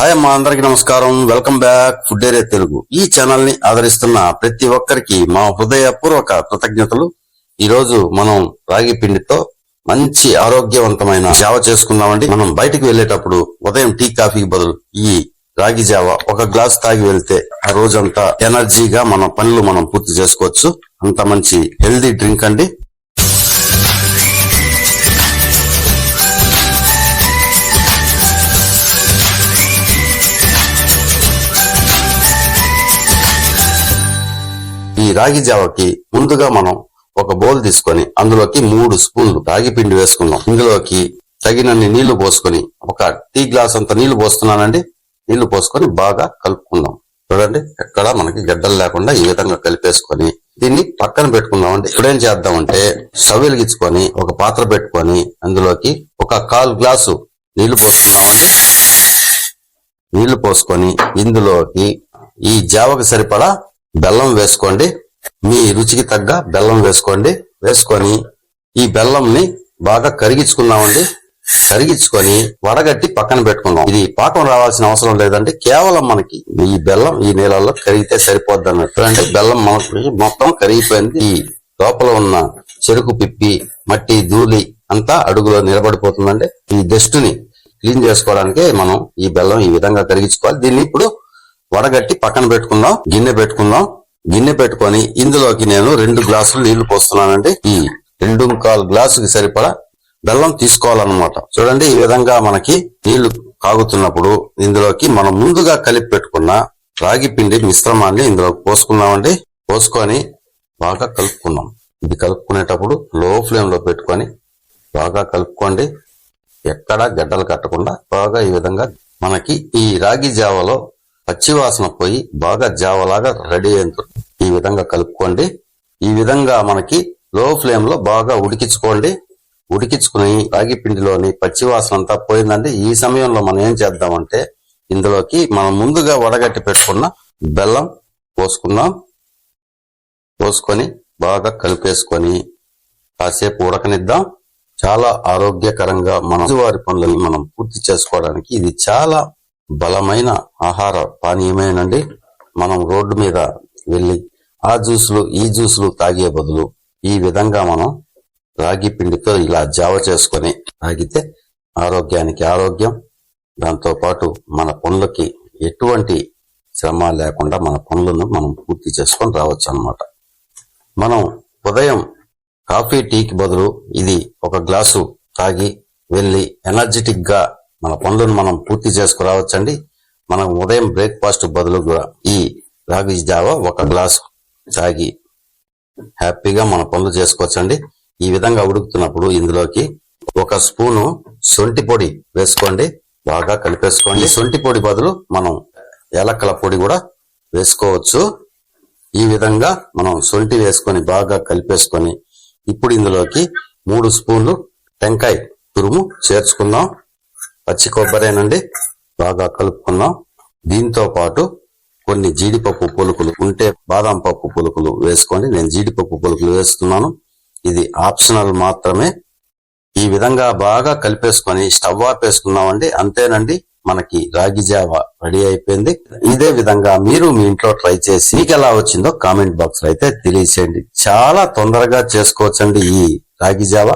Hi అమ్మా అందరికి నమస్కారం. Welcome back food area Telugu. ఈ ఛానల్ని ఆదరిస్తున్న ప్రతి ఒక్కరికి మా హృదయపూర్వక కృతజ్ఞతలు. ఈ రోజు మనం రాగి పిండితో మంచి ఆరోగ్యవంతమైన జావ చేసుకుందామండి. మనం బయటకు వెళ్ళేటప్పుడు ఉదయం టీ కాఫీకి బదులు ఈ రాగి జావ ఒక గ్లాస్ తాగి వెళ్తే ఆ రోజంతా ఎనర్జీగా మన పనులు మనం పూర్తి చేసుకోవచ్చు. అంత మంచి హెల్దీ డ్రింక్ అండి. రాగి జావకి ముందుగా మనం ఒక బౌల్ తీసుకొని అందులోకి మూడు స్పూన్లు రాగి పిండి వేసుకున్నాం ఇందులోకి తగినన్ని నీళ్ళు పోసుకొని ఒక టీ గ్లాస్ అంత నీళ్ళు పోస్తున్నానండి. నీళ్ళు పోసుకొని బాగా కలుపుకుందాం. చూడండి ఎక్కడ మనకి గడ్డలు లేకుండా ఈ విధంగా కలిపేసుకొని దీన్ని పక్కన పెట్టుకుందామండి. ఇప్పుడేం చేద్దామంటే స్టవ్ వెలిగించుకొని ఒక పాత్ర పెట్టుకొని అందులోకి ఒక కాల్ గ్లాసు నీళ్ళు పోసుకుందామండి. నీళ్ళు పోసుకొని ఇందులోకి ఈ జావకు సరిపడా బెల్లం వేసుకోండి. మీ రుచికి తగ్గ బెల్లం వేసుకోండి. వేసుకొని ఈ బెల్లంని బాగా కరిగించుకున్నామండి కరిగించుకొని వడగట్టి పక్కన పెట్టుకున్నాం ఇది పాకం రావాల్సిన అవసరం లేదండి. కేవలం మనకి ఈ బెల్లం ఈ నీళ్ళల్లో కరిగితే సరిపోద్ది అన్నట్టు అంటే బెల్లం మనకి మొత్తం కరిగిపోయింది. ఈ లోపల ఉన్న చెరుకు పిప్పి మట్టి ధూళి అంతా అడుగులో నిలబడిపోతుందండి. ఈ డస్ట్ని క్లీన్ చేసుకోవడానికి మనం ఈ బెల్లం ఈ విధంగా కరిగించుకోవాలి. దీన్ని ఇప్పుడు వడగట్టి పక్కన పెట్టుకుందాం గిన్నె పెట్టుకుందాం. గిన్నె పెట్టుకొని ఇందులోకి నేను రెండు గ్లాసులు నీళ్ళు పోస్తున్నానండి. ఈ రెండు కాలు గ్లాసుకి సరిపడా బెల్లం తీసుకోవాలన్నమాట. చూడండి ఈ విధంగా మనకి నీళ్ళు కాగుతున్నప్పుడు ఇందులోకి మనం ముందుగా కలిపి పెట్టుకున్న రాగి పిండి మిశ్రమాన్ని ఇందులో పోసుకున్నామండి పోసుకొని బాగా కలుపుకున్నాం ఇది కలుపుకునేటప్పుడు లో ఫ్లేమ్లో పెట్టుకొని బాగా కలుపుకోండి. ఎక్కడా గడ్డలు కట్టకుండా బాగా ఈ విధంగా మనకి ఈ రాగి జావలో పచ్చివాసన పోయి బాగా జావలాగా రెడీ అయింది ఈ విధంగా కలుపుకోండి. ఈ విధంగా మనకి లో ఫ్లేమ్లో బాగా ఉడికించుకోండి. ఉడికించుకుని రాగి పిండిలోని పచ్చివాసన అంతా పోయిందంటే ఈ సమయంలో మనం ఏం చేద్దామంటే ఇందులోకి మనం ముందుగా వడగట్టి పెట్టుకున్న బెల్లం పోసుకుందాం. పోసుకొని బాగా కలిపేసుకొని కాసేపు ఉడకనిద్దాం. చాలా ఆరోగ్యకరంగా మన రోజువారి పనులను మనం పూర్తి చేసుకోవడానికి ఇది చాలా బలమైన ఆహార పానీయమేనండి. మనం రోడ్డు మీద వెళ్ళి ఆ జ్యూసులు ఈ జ్యూసులు తాగే బదులు ఈ విధంగా మనం రాగి పిండితో ఇలా జావ చేసుకొని తాగితే ఆరోగ్యానికి ఆరోగ్యం. దాంతో పాటు మన పనులకి ఎటువంటి శ్రమ లేకుండా మన పనులను మనం పూర్తి చేసుకొని రావచ్చు అన్నమాట మనం ఉదయం కాఫీ టీకి బదులు ఇది ఒక గ్లాసు తాగి వెళ్ళి ఎనర్జెటిక్గా మన పనులను మనం పూర్తి చేసుకురావచ్చండి. మనం ఉదయం బ్రేక్ఫాస్ట్ బదులు కూడా ఈ రాగి జావా ఒక గ్లాసు తాగి హ్యాపీగా మన పనులు చేసుకోవచ్చండి. ఈ విధంగా ఉడుకుతున్నప్పుడు ఇందులోకి ఒక స్పూను సొంటి పొడి వేసుకోండి. బాగా కలిపేసుకోండి. సొంటి పొడి బదులు మనం ఏలక్కల పొడి కూడా వేసుకోవచ్చు. ఈ విధంగా మనం సొంటి వేసుకొని బాగా కలిపేసుకొని ఇప్పుడు ఇందులోకి మూడు స్పూన్లు టెంకాయ తురుము చేర్చుకుందాం. పచ్చి కొబ్బరేనండి. బాగా కలుపుకున్నాం దీంతో పాటు కొన్ని జీడిపప్పు పులుకులు ఉంటే బాదం పప్పు పులుకులు వేసుకోండి నేను జీడిపప్పు పులుకులు వేస్తున్నాను. ఇది ఆప్షనల్ మాత్రమే. ఈ విధంగా బాగా కలిపేసుకొని స్టవ్ ఆపేసుకున్నామండి. అంతేనండి మనకి రాగి జావ రెడీ అయిపోయింది. ఇదే విధంగా మీరు మీ ఇంట్లో ట్రై చేసి మీకు ఎలా వచ్చిందో కామెంట్ బాక్స్లో అయితే తెలియచేయండి. చాలా తొందరగా చేసుకోవచ్చండి ఈ రాగి జావ.